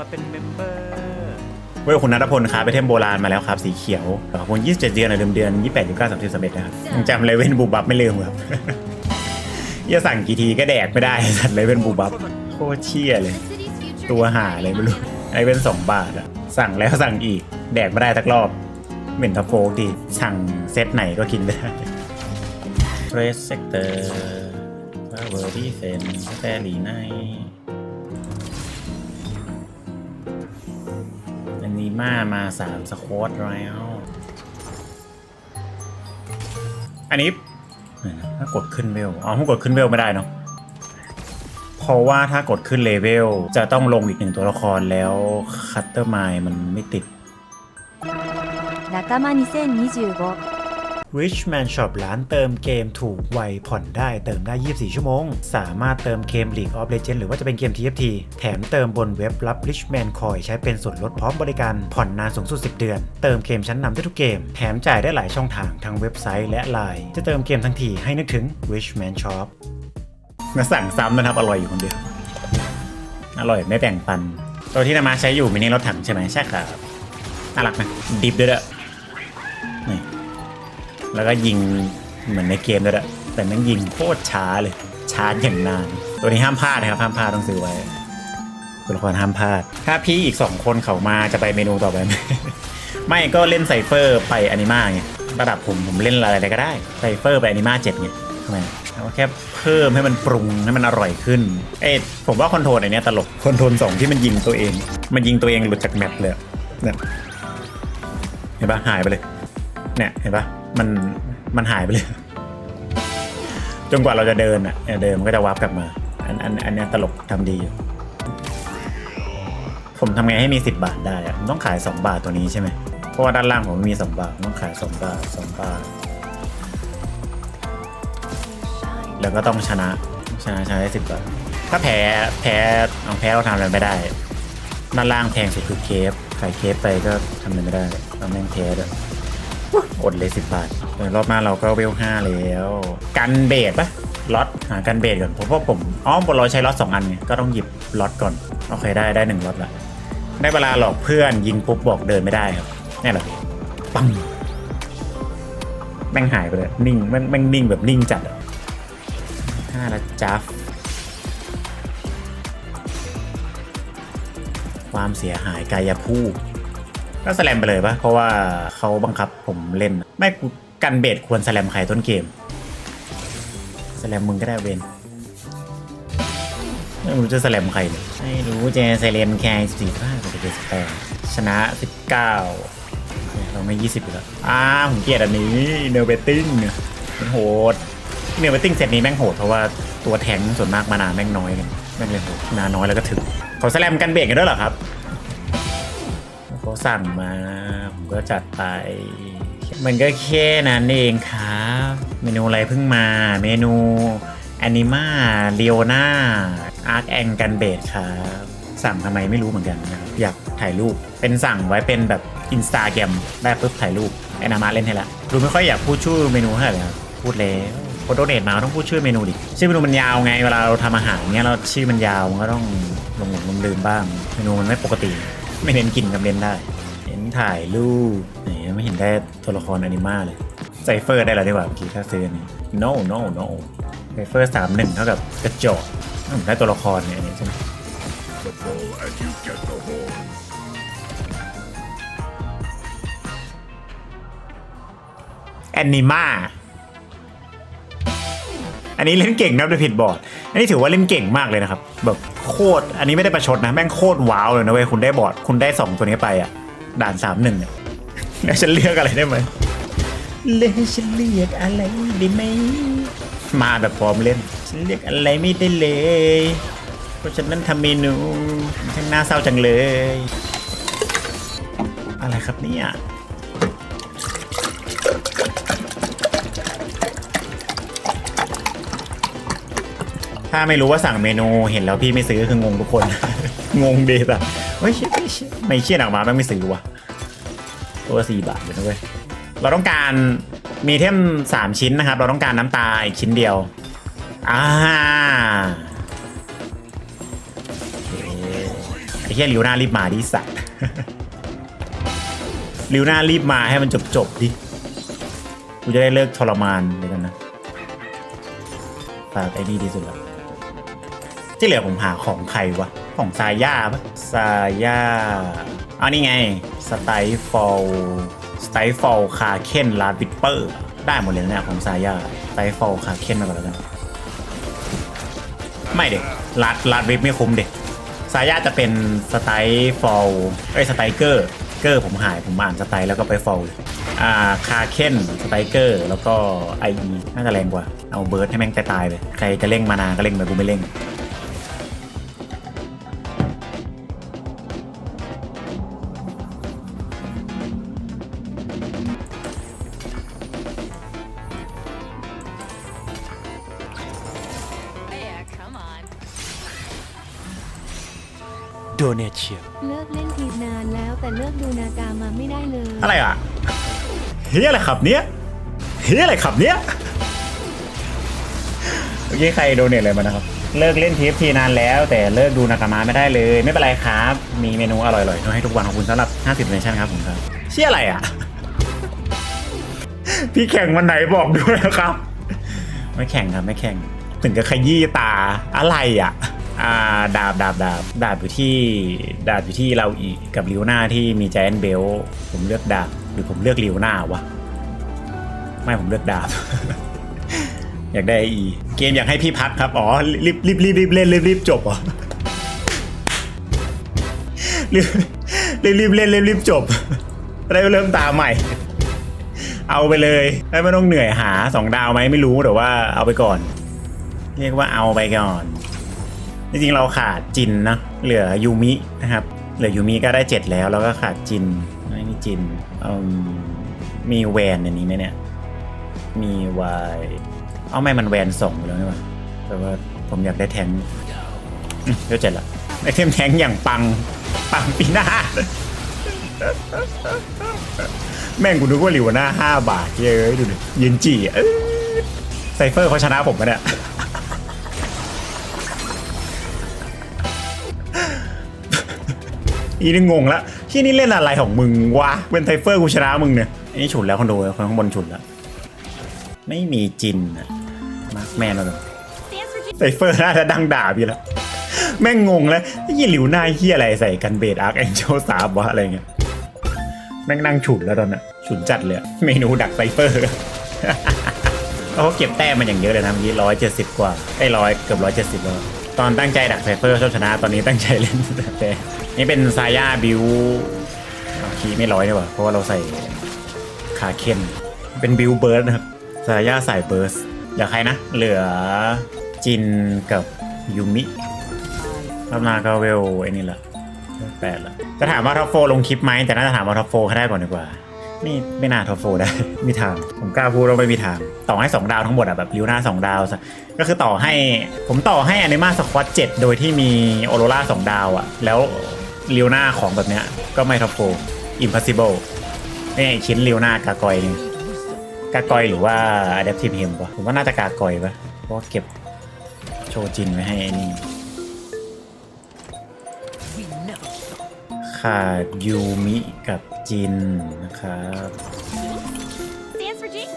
มาเป็นเมมเบอร์เว้ยคุณนัทพลครับไปเทมโบราณมาแล้วครับ สีเขียวขอบคุณ27 เดือนหน่อยเดือนเดือน28 29 30 31นะครับยังจำเลเว่นบูบับไม่ลืมครับอย่าสั่งกี่ทีก็แดกไม่ได้สัตว์เลเว่นบูบับโคตรเชี่ยเลย ตัวหาเลยไม่รู้ไอเป็นสองบาทอะสั่งแล้วสั่งอีก แดกไม่ได้ทักรอบเหม็นทัฟโฟกดีสั่งเซตไหนก็กินไม่ได้ Press Sector Power Defense แฟรีไน นีมามาสามสควอตแล้ว อันนี้ถ้ากดขึ้นเวลอ๋อถ้ากดขึ้นเวลไม่ได้เนาะเพราะว่าถ้ากดขึ้นเลเวลจะต้องลงอีกหนึ่งตัวละครแล้วคัตเตอร์ไมล์มันไม่ติด仲間2025 Richman Shop ร้านเติมเกมถูกไวผ่อนได้เติมได้ 24 ชั่วโมง สามารถเติมเกม League of Legends หรือว่าจะเป็นเกม TFT แถมเติมบนเว็บรับ Richman Coin ใช้เป็นส่วนลดพร้อมบริการผ่อนนานสูงสุด 10 เดือน เติมเกมชั้นนำได้ทุกเกม แถมจ่ายได้หลายช่องทางทั้งเว็บไซต์และ Line จะเติมเกมทั้งทีให้นึกถึง Richman Shop มาสั่งซ้ำนะครับอร่อยอยู่คนเดียวอร่อยไม่แบ่งปัน ตัวที่นามาใช้อยู่มินิรถถังใช่ไหมใช่ครับน่ารักนะดิฟด้วยเด้อนี่ แล้วก็ยิงเหมือนในเกมด้วยแหละแต่แมันยิงโคตรช้าเลยช้าอย่างนาน ตัวนี้ห้ามพลาดนะครับห้ามพลาดต้องซื้อไว้ตัวละครห้ามพลาด ถ้าพี่อีกสองคนเขามาจะไปเมนูต่อไปไหมไม่ก็เล่นไซเฟอร์ไปอนิมาไงระดับผมผมเล่นอะไรก็ได้ไซเฟอร์ไปอนิมาเจ็ดไงทำไมเอาแค่เพิ่มให้มันปรุงให้มันอร่อยขึ้น เอ้ผมว่าคอนโทรลอันเนี้ยตลกคอนโทรลสองที่มันยิงตัวเอง มันยิงตัวเองหลุดจากแมปเลยเนี่ยเห็นปะหายไปเลยเนี่ยเห็นปะ มันมันหายไปเลย จนกว่าเราจะเดินอะเดินมันก็จะวับกลับมา อันอันอันนี้ตลกทำดีอยู่ผมทำไงให้มี 10 บาทได้อะผมต้องขาย 2 บาทตัวนี้ใช่ไหม เพราะว่าด้านล่างผมมี 2 บาท ต้องขาย 2 บาท 2 บาท แล้วก็ต้องชนะ ชนะชนะได้สิบบาท ถ้าแพ้ แพ้เอาแพ้เราทำอะไรไม่ได้ ด้านล่างแพงสุดคือเคฟ ขายเคฟไปก็ทำอะไรไม่ได้เราแม่งแพ้ด้วย อดเลยสิบบาทเออรอบหน้าเราก็เวลห้าแล้ว กันเบดปะล็อตหากันเบดก่อนเพราะว่าผมอ๋อบนเราใช้ล็อตสองอันไงก็ต้องหยิบล็อตก่อนโอเคได้ได้หนึ่งล็อตละได้เวลาหลอกเพื่อนยิงปุ๊บบอกเดินไม่ได้ครับนี่แหละปังแม่งหายไปเลยนิ่งแม่งแม่งนิ่งแบบนิ่งจัดอะห้าละจัฟความเสียหายกายภูมิ ก็สแลมไปเลยปะเพราะว่าเขาบังคับผมเล่น ไม่กันเบสควรสแลมใครต้นเกมสแลมมึงก็ได้เวนไม่รู้จะสแลมใครเลยไม่รู้จะเซเลนแคร์สี่ห้ากับเจ็ดสิบแปดชนะสิบเก้าเราไม่ยี่สิบแล้วอ้าผมเกลียดอันนี้เนอร์เบตติ้งมันโหดเนอร์เบตติ้งเซตนี้แม่งโหดเพราะว่าตัวแทงส่วนมากมานาแม่งน้อยกันแม่งเลยโหดนาน้อยแล้วก็ถึงเขาสแลมกันเบรกกันด้วยเหรอครับ เขาสั่งมา ผมก็จัดไป มันก็แค่นั้นเองครับ เมนูอะไรเพิ่งมา เมนูแอนิมาเลีโอนาอาร์คแองกันเบดครับ สั่งทำไมไม่รู้เหมือนกันนะครับ อยากถ่ายรูป เป็นสั่งไว้เป็นแบบอินสตาแกรมได้ปุ๊บถ่ายรูปไอ้นามาเล่นให้ละดูไม่ค่อยอยากพูดชื่อเมนูเท่าไหร่เลยครับพูดแล้วโคโดเนตมาต้องพูดชื่อเมนูดิ ชื่อเมนูมันยาวไงเวลาเราทำอาหารเนี้ยเราชื่อมันยาวมันก็ต้องลงหลงลืมบ้าง เมนูมันไม่ปกติ ไม่เน้นกินกับเน้นได้เห็นถ่ายรูปไหนไม่เห็นได้ตัวละครอนิมาเลยไซเฟอร์ได้แล้วดีกว่าเมื่อกี้ถ้าซื้อนี่ no no no ไซเฟอร์สามหนึ่งเท่ากับกระจกอืมได้ตัวละครเนี่ยอันนี้ใช่ไหมแอนิมา อันนี้เล่นเก่งนะด้วยผิดบอร์ด อันนี้ถือว่าเล่นเก่งมากเลยนะครับ แบบโคตร อันนี้ไม่ได้ประชดนะ แม่งโคตรว้าวเลยนะเว้ย คุณได้บอร์ด คุณได้สองตัวนี้ไปอะ ด่านสามหนึ่งเนี่ยแล้วฉันเลือกอะไรได้ไหมเลือกฉันเลือกอะไรได้ไหม มาแบบพร้อมเล่น ฉันเลือกอะไรไม่ได้เลย เพราะฉะนั้นทำเมนูช่างน่าเศร้าจังเลย อะไรครับเนี่ย ถ้าไม่รู้ว่าสั่งเมนูเห็นแล้วพี่ไม่ซื้อคืองงทุกคน งงเดตอะเฮ้ยเชี่เชี่ยไม่เชี่ยหนักมาแม่งไม่ซื้อว่ะตัวสี่บาทเลยนะเว้ยเราต้องการมีเทมสามชิ้นนะครับ เราต้องการน้ำตาอีกชิ้นเดียวอ่าไอ้เหี้ยลิวหน้ารีบมาดิสัตว์ลิวหน้ารีบมาให้มันจบจบดิกูจะได้เลิกทรมานเลยกันนะฝากไอ้นี่ดีสุดละ ที่เหลือผมหาของใครวะ ของซาย่าปะซาย่าเอานี่ไงสไตฟอลสไตฟอลคาเคนลาบิปเปอร์ได้หมดเลยนะเนี่ยของซาย่าสไตฟอลคาเคนมาก่อนแล้วกันไม่เด็กลาดลาดวิปไม่คุ้มเด็กซาย่าจะเป็นสไตฟอลเอ้สไตเกอร์เกอร์ผมหายผมอ่านสไตแล้วก็ไปฟอลอ่าคาเคนสไตเกอร์แล้วก็ไอน่าจะแรงกว่า เอาเบิร์ดให้แม่งตายๆไป ใครจะเร่งมานานก็เร่งไปกูไม่เร่ง เนเชียเลิกเล่นทีมนานแล้วแต่เลิกดูนากามาไม่ได้เลยอะไรอะเฮียอะไรขับเนี้ยเฮียอะไรขับเนี้ยเมื่อกี้ใครโดเนทอะไรมานะครับ เลิกเล่นทีฟทีนานแล้ว แต่เลิกดูนากามาไม่ได้เลย ไม่เป็นไรครับ มีเมนูอร่อยๆให้ทุกวันของคุณสำหรับ 50เนชั่นครับผมครับเชี่ยอะไรอะ พี่แข่งวันไหนบอกด้วยนะครับ ไม่แข่งครับไม่แข่ง ถึงกับขยี้ตาอะไรอะ อ่าดาบดาบดาบดาบอยู่ที่ดาบอยู่ที่เราอีกกับลิวหน้าที่มีแจนเบลผมเลือกดาบหรือผมเลือกลิวหน้าวะไม่ผมเลือกดาบ อยากได้อีเกมอยากให้พี่พักครับอ๋อรีบรีบรีบรีบเล่นรีบรีบจบเหรอรีบรีบรีบเล่นรีบรีบจบได้เริ่มตาใหม่ เอาไปเลยแล้ไม่ต้องเหนื่อยหาสองดาวไหมไม่รู้แต่ว่าเอาไปก่อน เรียกว่าเอาไปก่อน จริงๆเราขาดจินนะเหลือยูมินะครับ เหลือยูมิก็ได้เจ็ดแล้วแล้วก็ขาดจินไม่มีจินมมีแวนในนี้ไหมเนี่ย มีวายเอาไม่มันแวนสองแล้วนี่หว่าแต่ว่าผมอยากได้แทงค์อืมเดี๋ยวเจ็ดละไอเทมแทงอย่างปังปังปีหน้าแม่งกูนึกว่าหลิวหน้าห้าบาทเย้ยดูดิยืนจี่ไซเฟอร์เขาชนะผมปะเนี่ย อีนี่งงละที่นี่เล่นอะไรของมึงวะเป็นไทเฟอร์กูชนะมึงเนี่ยอันนี้ฉุนแล้วคนดูคนข้างบนฉุนแล้ว ไม่มีจินอะมาร์คแมนเราเลยไทเฟอร์น่าจะดังด่าพี่แล้วแม่งงงแล้วยี่หลิวหน้าเฮียอะไรใส่กันเบดอาร์คแองเจลสามวะอะไรเงี้ยแม่งนั่งฉุนแล้วตอนน่ะฉุนจัดเลยเมนูดักไซเฟอร์เขาเก็บแต้มมันอย่างเยอะเลยนะเมื่อกี้ร้อยเจ็ดสิบกว่าไอ้ร้อยเกือบร้อยเจ็ดสิบแล้ว ตอนตั้งใจดักไซเฟอร์ชอบชนะตอนนี้ตั้งใจเล่นแต่นี่เป็นซาย่าบิวคีไม่ร้อยดีกว่าเพราะว่าเราใส่คาเคนเป็นบิวเบิร์ดนะครับซาย่าใส่เบิร์สเหลือใครนะ เหลือจินกับยูมิรอบหน้าก็เวลไอ้นี่แหละแปดละจะถามว่าท็อปโฟลงคลิปไหมแต่น่าจะถามว่าท็อปโฟให้ได้ก่อนดีกว่า ไม่ไม่น่าท็อปโฟได้ มีทาง ผมกล้าพูดว่าไม่มีทาง ต่อให้ 2 ดาวทั้งหมดอะแบบลิวหน้า 2 ดาวซะก็คือต่อให้ผมต่อให้อนิมาสควอต7โดยที่มีโอโรรา2ดาวอะแล้วลิวหน้าของแบบเนี้ยก็ไม่ท็อปโฟ impossible นี่ชิ้นลิวหน้ากากอยนี่กากอยหรือว่า adaptive hem วะผมว่าน่าจะกากอยปะเพราะเก็บโชว์จินไว้ให้ไอ้นี่ขาดยูมิกับ จินนะครับ Stands for Jinx.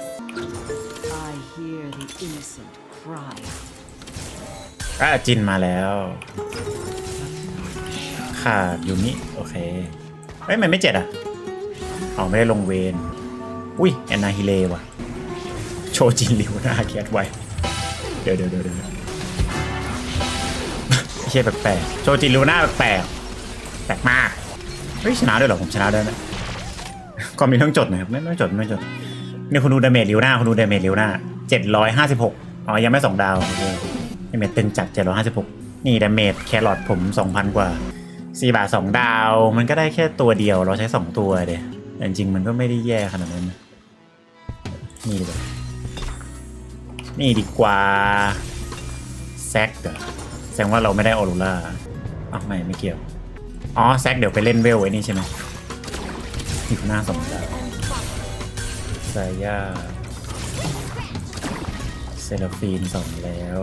I hear the innocent cry. อะจินมาแล้ว ขาดยูมิโอเคเอ้ยมันไม่เจ็ดอะเอาไม่ได้ลงเวนอุ้ยแอนนาฮิเลว่ะ โชว์จินลิวหน้าแคทไว้ เดี๋ยวเดี๋ยวเดี๋ยวเดี๋ยวไม่ใช่แปลกๆโชว์จินลิวหน้าแปลกๆแปลกมาก เฮ้ยชนะด้วยเหรอ ผมชนะด้วยนะ ก่อนมีต้องจดน่อยครับไม่ไม่จดไม่จดนี่คุณดูดาเมจลิวหน้าคุณดูดาเมจลิวหน้าเจ็ดร้อยห้าสิบหกอ๋อยังไม่สองดาวดาเมจตึงจัดเจ็ดร้อยห้าสิบหกนี่ดาเมจแครอทผมสองพันกว่าสี่บาทสองดาว มันก็ได้แค่ตัวเดียวเราใช้สองตัวเดียแต่จริงมันก็ไม่ได้แย่ขนาดนั้นนี่ดีกว่านี่ดีกว่าแซกเหรอแสดงว่าเราไม่ได้ออโรร่าอ้าวไม่ไม่เกี่ยว อ๋อแซกเดี๋ยวไปเล่นเวลไว้นี่ใช่ไหม อยู่หน้าสองดาวซาย่าเซราฟีนสองแล้ว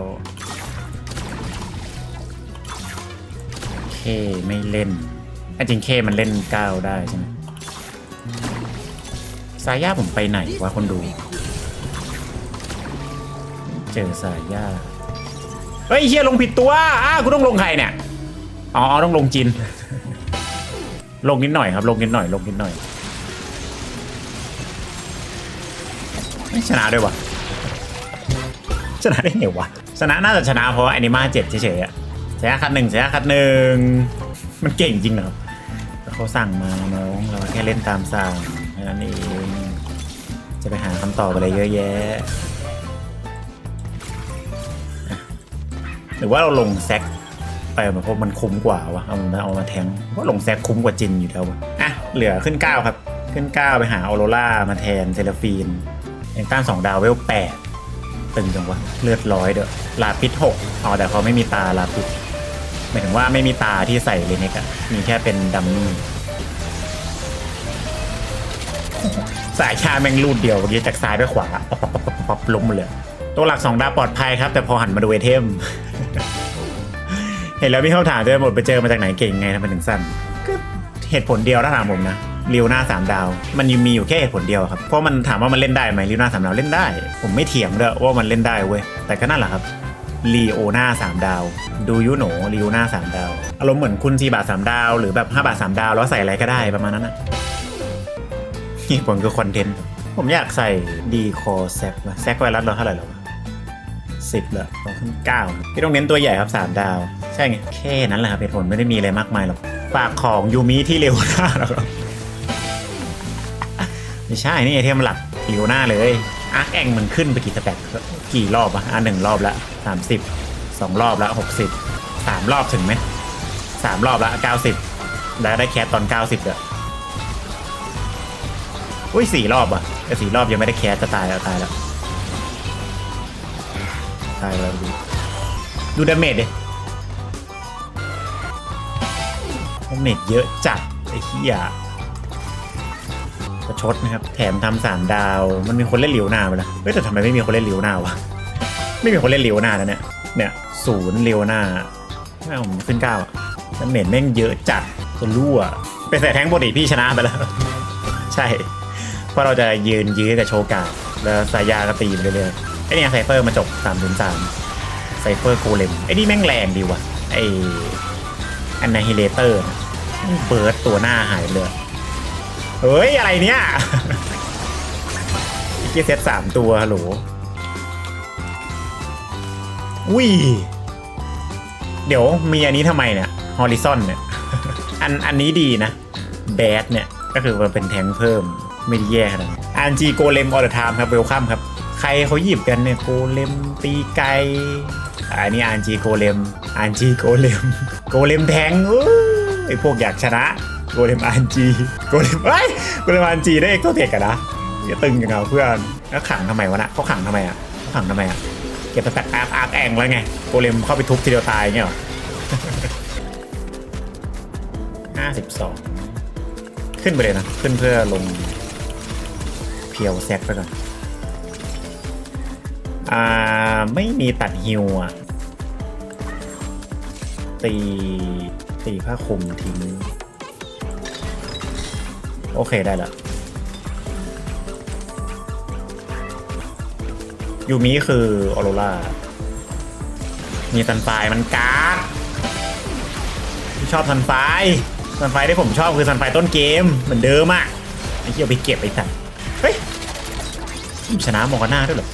เคไม่เล่นอันจริงเคมันเล่นก้าวได้ใช่ไหมสายย่าผมไปไหนวะคนดู เจอสายย่าเฮ้ยเฮียลงผิดตัว อ้ากูต้องลงใครเนี่ย อ๋อต้องลงจิน ลงนิดหน่อยครับ ลงนิดหน่อย ลงนิดหน่อย ไม่ชนะด้วยวะชนะได้ไงวะชนะน่าจะชนะเพราะว่าแอนิมาเจ็ดเฉยๆอะชนะคัดหนึ่งชนะคัดหนึ่งมันเก่งจริงเหรอเขาสั่งมาน้องเราแค่เล่นตามสั่งแค่นั้นเองจะไปหาคำตอบอะไรเยอะแยะ หรือว่าเราลงแซกไปเพราะมันคุ้มกว่าวะเอามาเอามาแทงว่าลงแซกคุ้มกว่าจินอยู่แล้ววะอะเหลือขึ้น9ครับ ขึ้น 9 ไปหาออโรรามาแทนเซลฟีน เอ็นต้านสองดาวเวลแปดตึงจังวะ เลือดร้อยเด้อลาพิษหกอ๋อแต่เขาไม่มีตาลาพิษหมายถึงว่าไม่มีตาที่ใส่เลเนกอะมีแค่เป็นดัมมี่สายชาแม่งรูดเดียวเมื่อกี้จากซ้ายไปขวาปั๊บปั๊บปั๊บปั๊บปั๊บล้มมาเลย ตัวหลักสองดาวปลอดภัยครับ แต่พอหันมาดูไอเทม เห็นแล้วมีคำถามด้วยหมดไปเจอมาจากไหนเก่งไงทำไมถึงสั้นก็เหตุผลเดียวถ้าถามผมนะ รียวหน้าสามดาว มันยังมีอยู่แค่เหตุผลเดียวครับ เพราะมันถามว่ามันเล่นได้ไหมรียวหน้าสามดาวเล่นได้ ผมไม่เถียงด้วยว่ามันเล่นได้เว้ย แต่ก็นั่นแหละครับลีโอหน้าสามดาว ดูยูโหนลีโอหน้าสามดาว อารมณ์เหมือนคุณสี่บาทสามดาว หรือแบบห้าบาทสามดาว แล้วใส่อะไรก็ได้ประมาณนั้นนะนี่ผลคือคอนเทนต์ ผมอยากใส่ดีคอแซกแซกไวรัสเราเท่าไหร่แล้วสิบแล้วเราขึ้นเก้าพี่ต้องเน้นตัวใหญ่ครับสามดาว ใช่ไงแค่นั้นแหละครับเหตุผลไม่ได้มีอะไรมากมายหรอก ฝากของยูมิที่เร็วหน้าแล้วครับ ไม่ใช่ นี่ไอเทมหลักเร็วหน้าเลยอาร์คแองมันขึ้นไปกี่สแต็กกี่รอบอะอะหนึ่งรอบละสามสิบสองรอบละหกสิบสามรอบถึงไหมสามรอบละเก้าสิบแล้วได้แคสตอนเก้าสิบอะอุ้ยสี่รอบอะแต่สี่รอบยังไม่ได้แคสจะตายแล้วตายแล้วตายแล้วดูดูดาเมจดิดาเมจเยอะจัดไอ้เหี้ย ประชดนะครับแถมทำสามดาวมันมีคนเล่นเหลียวนาไปแล้วเฮ้ยแต่ทำไมไม่มีคนเล่นเหลียวนาวะไม่มีคนเล่นเหลียวนาแล้วเนี่ยเนี่ยศูนย์เหลียวหน้าไม่เอาผมขึ้นเก้าอะดาเมจแม่งเยอะจัดจะรั่วไปใส่แทงค์ปกติพี่ชนะไปแล้ว ใช่เพราะเราจะยืนยื้อกับโชกาแล้วสายยาก็ตีไปเรื่อยๆไอ้เนี่ยไซเฟอร์มาจบ3ามถึงสามไซเฟอร์โกเลมไอ้นี่แม่งแรงดีว่ะไอ้อันนาฮิเลเตอร์เบิร์ดตัวหน้าหายเลย เฮ้ย อะไรเนี่ยอ้เกียเซตสามตัวฮัลโหลอุ้ย เดี๋ยวมีอันนี้ทำไมเนี่ยฮอริซอนเนี่ย อันอันนี้ดีนะแบดเนี่ย ก็คือมันเป็นแทงเพิ่มไม่ได้แย่ขนาดอันจีโกเลมออเดอร์ไทม์ครับเวลคัมครับ ใครเขาหยิบกันเนี่ยโกเลมตีไกอันนี้อันจีโกเลมอันจีโกเลมโกเลมแทงอู้ไอพวกอยากชนะ โกเลมอันจีโกเลมเอ้ยโกเลมอันจีได้เอ็กโซเทคกันนะอย่าตึงอย่างเราเพื่อนแล้วขังทำไมวะนะเขาขังทำไมอะเขาขังทำไมอะเก็บสแตกอาร์คอาร์คแองแล้วไงโกเลมเข้าไปทุบทีเดียวตายเงี้ยหรอห้าสิบสองขึ้นไปเลยนะ ขึ้นเพื่อลงเพียวแซกไปก่อนอ่าไม่มีตัดฮิวอะตีตีผ้าคลุมทิ้ง โอเคได้ล้วยูมิคือออโรรามีซันไฟมันการ์ดชอบซันไฟซันไฟที่ผมชอบคือซันไฟต้นเกมเหมือนเดิมอะไอ้เหี้ยไปเก็บไอ้สัตว์เฮ้ยชนะโมกาน่าด้วยเหรอ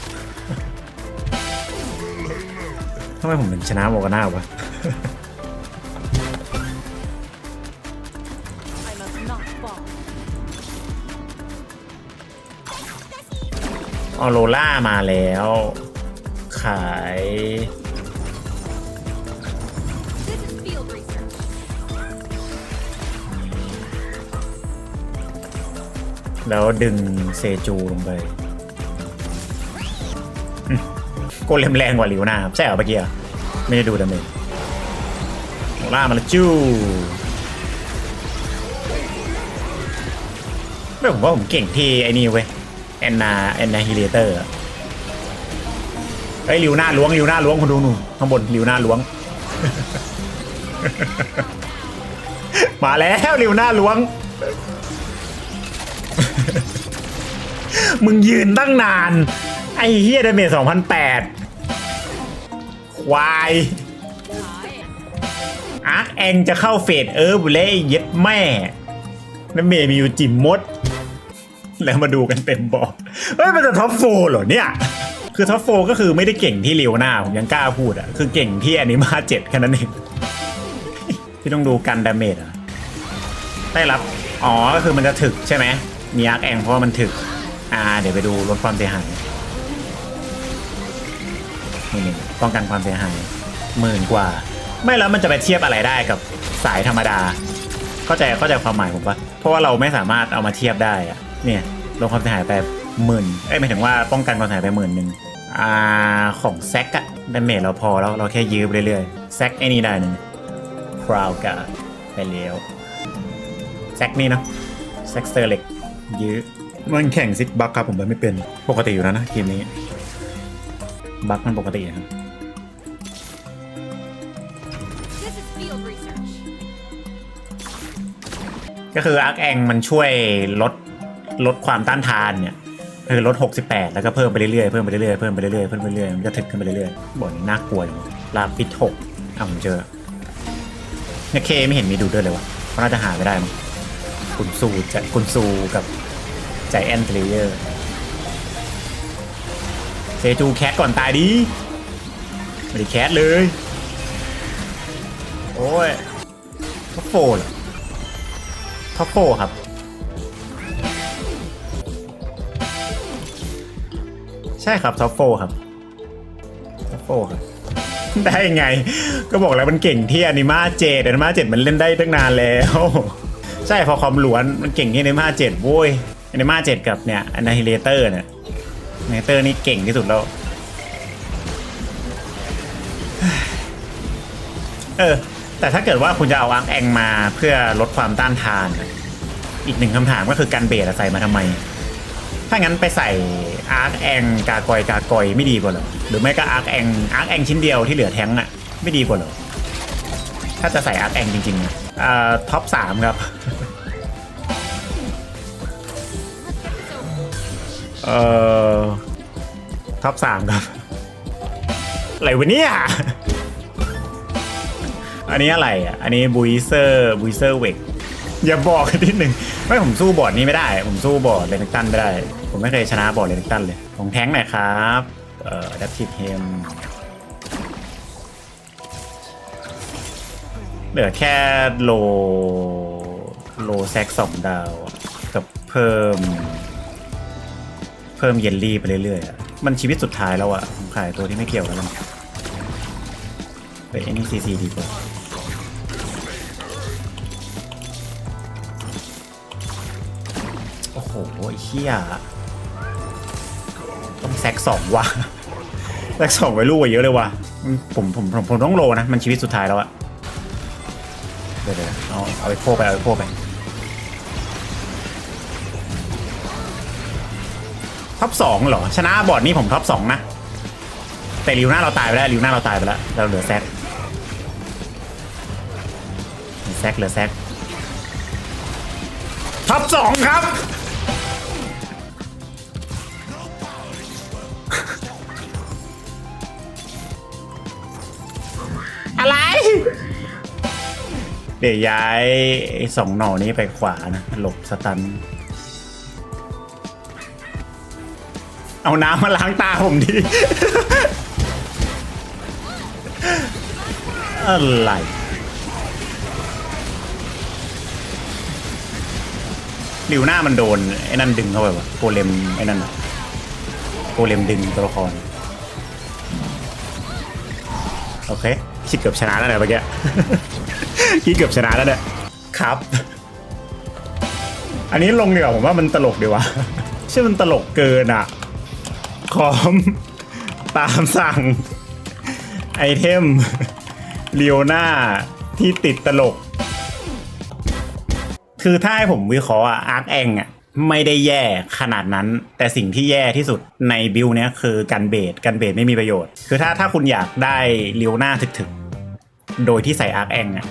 ทำไมผมถึงชนะโมกาน่าวะ ออโรล่ามาแล้ว ขายแล้วดึงเซจูลงไปโกเลมแรงกว่าหลิวหน้าครับใช่เหรอเมื่อกี้ไม่ได้ดูดาเมจโอล่ามาแล้วจู้ไม่ผมว่าผมเก่งที่ไอ้นี่เว้ย แอนนาแอนนาฮิเลเตอร์เฮ้ยลิวหน้าล้วงลิวหน้าล้วงคุณดูหนูข้างบนลิวหน้าล้วง มาแล้วเร็วหน้าล้วง มึงยืนตั้งนาน ไอ้เฮียดาเมจ2008ควายอาร์คแองจะเข้าเฟสเออบุเล่เย็ดแม่น้ำเมย์มีอยู่จิมมด แล้วมาดูกันเต็มบอกเฮ้ยมันจะท็อปโฟเหรอเนี่ย คือท็อปโฟก็คือไม่ได้เก่งที่เลียวหน้า ผมยังกล้าพูดอะ คือเก่งที่แอนิมาเจ็ดแค่นั้นเองที่ต้องดูกันดาเมจอะได้รับ อ๋อ ก็คือมันจะถึกใช่ไหม มีอาร์คแองเพราะว่ามันถึก อ่า เดี๋ยวไปดูลดความเสียหายนี่นี่ป้องกันความเสียหายหมื่นกว่า ไม่แล้วมันจะไปเทียบอะไรได้กับสายธรรมดา เข้าใจเข้าใจความหมายผมปะเพราะว่าเราไม่สามารถเอามาเทียบได้อะ เนี่ยลงความเสียหายไปหมื่นเอ้ยหมายถึงว่าป้องกันความเสียหายไปหมื่นหนึ่งอ่าของแซกอะดาเมจเราพอแล้วเราแค่ยืมเรื่อยๆแซกไอ้นี่ได้หนึ่งคราวกาไปแล้วแซกนี่เนาะแซกเซอร์เล็กยื้อมันแข่งซิกบัคครับผมไม่เป็นปกติอยู่แล้วนะเกมนี้ บัคมันปกติครับก็คืออาร์คแองมันช่วยลด ลดความต้านทานเนี่ยคือลด68 แล้วก็เพิ่มไปเรื่อยๆเพิ่มไปเรื่อยๆเพิ่มไปเรื่อยๆเพิ่มไปเรื่อยๆมันก็ถึกขึ้นไปเรื่อยๆบ่นน่ากลัวอยู่ลาปิด6อะผมเจอเนี่ยเคไม่เห็นมีดูดด้วยเลยวะเขาน่าจะหาไม่ได้มั้งคุณซูจะคุณซูกับใจแอนเทเลเยอร์เซจูแคทก่อนตายดิไม่ได้แคทเลย โอ้ยท็อปโฟเหรอท็อปโฟครับ ช่ครับท็อปโฟครับท็อปโฟครับ ได้ไง ก็บอกแล้วมันเก่งที่อนิมาเจ็ดอนิมาเจ็ดมันเล่นได้ตั้งนานแล้ว ใช่พอความหลวนมันเก่งที่อนิมาเจ็ดโว้ยอนิมาเจ็ดกับเนี่ยอนาฮิเลเตอร์เนี่ยอนาฮิเลเตอร์นี่เก่งที่สุดแล้ว เออ แต่ถ้าเกิดว่าคุณจะเอาอาร์คแองมาเพื่อลดความต้านทาน อีกหนึ่งคำถามก็คือการเบสอะใส่มาทำไม ถ้างั้นไปใส่อาร์คแองกากอยกากอยไม่ดีกว่าเหรอหรือไม่ก็อาร์คแองอาร์คแองชิ้นเดียวที่เหลือแท้งอะไม่ดีกว่าเหรอถ้าจะใส่อาร์คแองจริงๆอะอ่าท็อปสามครับเอ่อท็อปสามครับอะไรวะเนี่ยอันนี้อะไรอะอันนี้บุยเซอร์บุยเซอร์เวกอย่าบอกกันนิดหนึ่งไม่ผมสู้บอร์ดนี้ไม่ได้ ผมสู้บอร์ดเลนตันไม่ได้ ผมไม่เคยชนะบอร์ดเลนิกตันเลยของแท้งหน่อยครับ เอ่อดับทิเฮมเหลือแค่โล โลแซกสองดาว กับเพิ่ม เพิ่มเยลลี่ไปเรื่อยๆอะมันชีวิตสุดท้ายแล้วอะผมขายตัวที่ไม่เกี่ยวกันเฮ้ยไอ้นี่ซีซีดีกว่าโอ้โหเฮีย แซกสองว่ะแซกสองไว้ลูกกว่าเยอะเลยว่ะอืมผมผมผมผมต้องโลนะ มันชีวิตสุดท้ายแล้วอะเดี๋ยวเดี๋ยวเอาเอาไปโคไปเอาไปโคไปท็อปสองเหรอ ชนะบอร์ดนี่ผมท็อปสองนะ แต่ลิวหน้าเราตายไปแล้วลิวหน้าเราตายไปแล้วเราเหลือแซกเหลือแซกเหลือแซกท็อปสองครับ เดี๋ยวย้ายไอ้สองหน่อนี้ไปขวานะ หลบสตัน เอาน้ำมาล้างตาผมดิ อะไร หลิวหน้ามันโดน ไอ้นั่นดึงเข้าไปวะโกเลมไอ้นั่นอะโกเลมดึงตัวละคร โอเค คิดเกือบชนะแล้วเนี่ยเมื่อกี้ คิดเกือบชนะแล้วเนี่ยครับ อันนี้ลงดีกว่าผมว่ามันตลกดีวะใช่มันตลกเกินอะ คอม ตามสั่ง ไอเทมเลียวหน้าที่ติดตลก คือถ้าให้ผมวิเคราะห์อะอาร์คแองอะไม่ได้แย่ขนาดนั้น แต่สิ่งที่แย่ที่สุดในบิลเนี้ยคือการเบสการเบสไม่มีประโยชน์ คือถ้าถ้าคุณอยากได้เลียวหน้าถึกๆ โดยที่ใส่อาร์คแองอะ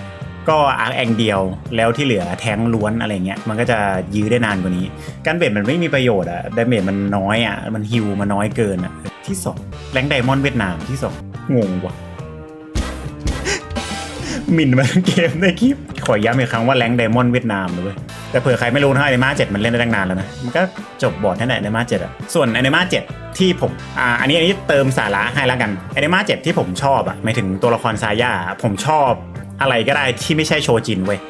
ก็อาร์คแองเดียว แล้วที่เหลือแทงล้วนอะไรเงี้ยมันก็จะยื้อได้นานกว่านี้ การเบดมันไม่มีประโยชน์อะดาเมจมันน้อยอะมันฮิวมันน้อยเกินอะที่สองแรงไดมอนด์เวียดนามที่สองงงว่ะมินมาทั้งเกมในคลิป ขอย้ำอีกครั้งว่าแรงไดมอนด์เวียดนามเลยแต่เผื่อใครไม่รู้นะอนิมาเจ็ดมันเล่นได้ตั้งนานแล้วนะ มันก็จบบอร์ดนั่นแหละอนิมาเจ็ดอะส่วนอนิมาเจ็ดที่ผมอ่าอันนี้อันนี้เติมสาระให้แล้วกันอนิมาเจ็ดที่ผมชอบอะหมายถึงตัวละครซาย่าผมชอบ อะไรก็ได้ที่ไม่ใช่โชจินเว้ย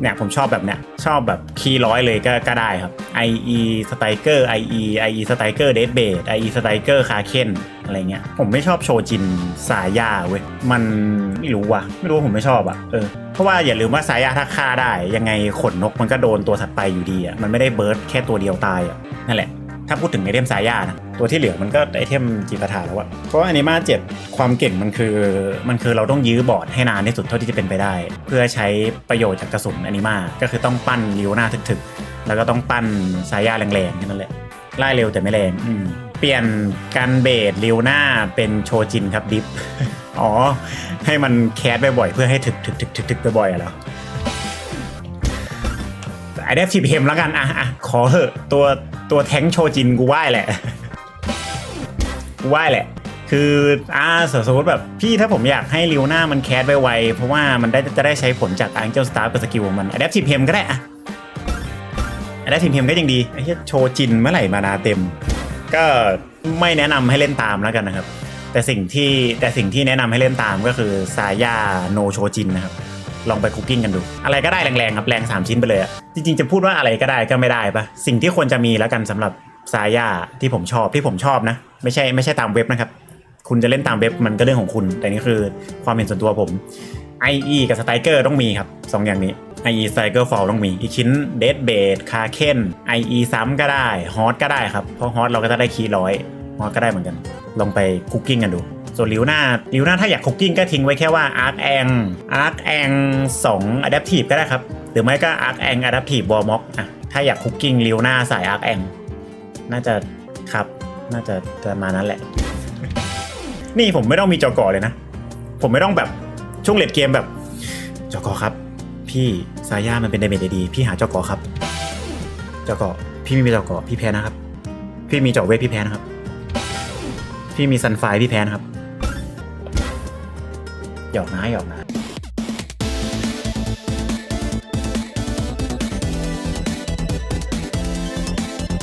เนี่ยผมชอบแบบเนี้ยชอบแบบคีย์ร้อยเลยก็ก็ได้ครับ IE Striker IE IE Striker Dead b a s IE Striker คาเคนอะไรเงี้ย ผมไม่ชอบโชจินสายยาเว้ย มันไม่รู้ว่ะ ไม่รู้ผมไม่ชอบอะเออ เพราะว่าอย่าลืมว่าสายยาถ้าฆ่าได้ ยังไงขนนกมันก็โดนตัวถัดไปอยู่ดีอะ มันไม่ได้เบิร์ดแค่ตัวเดียวตายอะ นั่นแหละ ถ้าพูดถึงไอเทมสายยานะตัวที่เหลือมันก็ไอเทมจีปาถาแล้วอะเพราะอนิมาเจ็ดความเก่งมันคือมันคือเราต้องยื้อบอร์ดให้นานที่สุดเท่าที่จะเป็นไปได้ เพื่อใช้ประโยชน์จากกระสุนอนิมาก็คือต้องปั้นลิวหน้าถึกๆ แล้วก็ต้องปั้นสายยาแรงๆแค่นั้นแหละไล่เร็วแต่ไม่แรงเปลี่ยนการเบสลิวหน้าเป็นโชจินครับดิฟอ๋อ ให้มันแคสบ่อยๆเพื่อให้ถึกถึกถึกถึกถึกบ่อยๆเหรอไอเดฟทีเพมแล้วกันอะอะขอเถอะตัว ตัวแท้งโชจินกูไหว้แหละ กูไหว้แหละ คืออ่าสมมติแบบพี่ถ้าผมอยากให้ลิวหน้ามันแคสไวๆเพราะว่ามันได้จะได้ใช้ผลจากอังเจลสตาร์กับสกิลของมันไอเดฟทีเพมก็ได้อะไอเดฟทีเพมก็ยังดีไอ้เหี้ยโชจินเมื่อไหร่มานาเต็ม ก็ไม่แนะนำให้เล่นตามแล้วกันนะครับ แต่สิ่งที่แต่สิ่งที่แนะนำให้เล่นตามก็คือซาย่าโนโชจินนะครับ ลองไปคุกกิ้งกันดู อะไรก็ได้แรงๆครับแรง3 ชิ้นไปเลยอะจริงๆจะพูดว่าอะไรก็ได้ก็ไม่ได้ปะสิ่งที่ควรจะมีแล้วกันสำหรับซาย่าที่ผมชอบที่ผมชอบนะ ไม่ใช่ไม่ใช่ตามเว็บนะครับ คุณจะเล่นตามเว็บมันก็เรื่องของคุณ แต่นี่คือความเห็นส่วนตัวผม IE กับสไตรเกอร์ต้องมีครับสองอย่างนี้ IE สไตรเกอร์ฟอลต้องมี อีกชิ้นเดดเบดคาเคน IE ซ้ำก็ได้ฮอตก็ได้ครับ เพราะฮอตเราก็จะได้คีย์ร้อยฮอตก็ได้เหมือนกัน ลองไปคุกกิ้งกันดู ส่วนลิวหน้าลิวหน้าถ้าอยากคุกกิ้งก็ทิ้งไว้แค่ว่า Arc a n g Arc a n g 2 Adaptive ก็ได้ครับ หรือไม่ก็ Arc a n g Adaptive Wall Mock อะถ้าอยากคุกกิ้งลิวหน้าใส่ Arc a n g น่าจะครับ น่าจะประมาณนั้นแหละ นี่ผมไม่ต้องมีจอก่อเลยนะ ผมไม่ต้องแบบช่วงเลดเกมแบบ จอก่อครับ พี่สายย่ามันเป็นเดเมจดีพี่หาจอก่อครับ จอก่อพี่ไม่มีจอก่อพี่แพ้นะครับ พี่มีจอเวทพี่แพ้นะครับ พี่มีซันไฟพี่แพ้นะครับ 有拿有拿。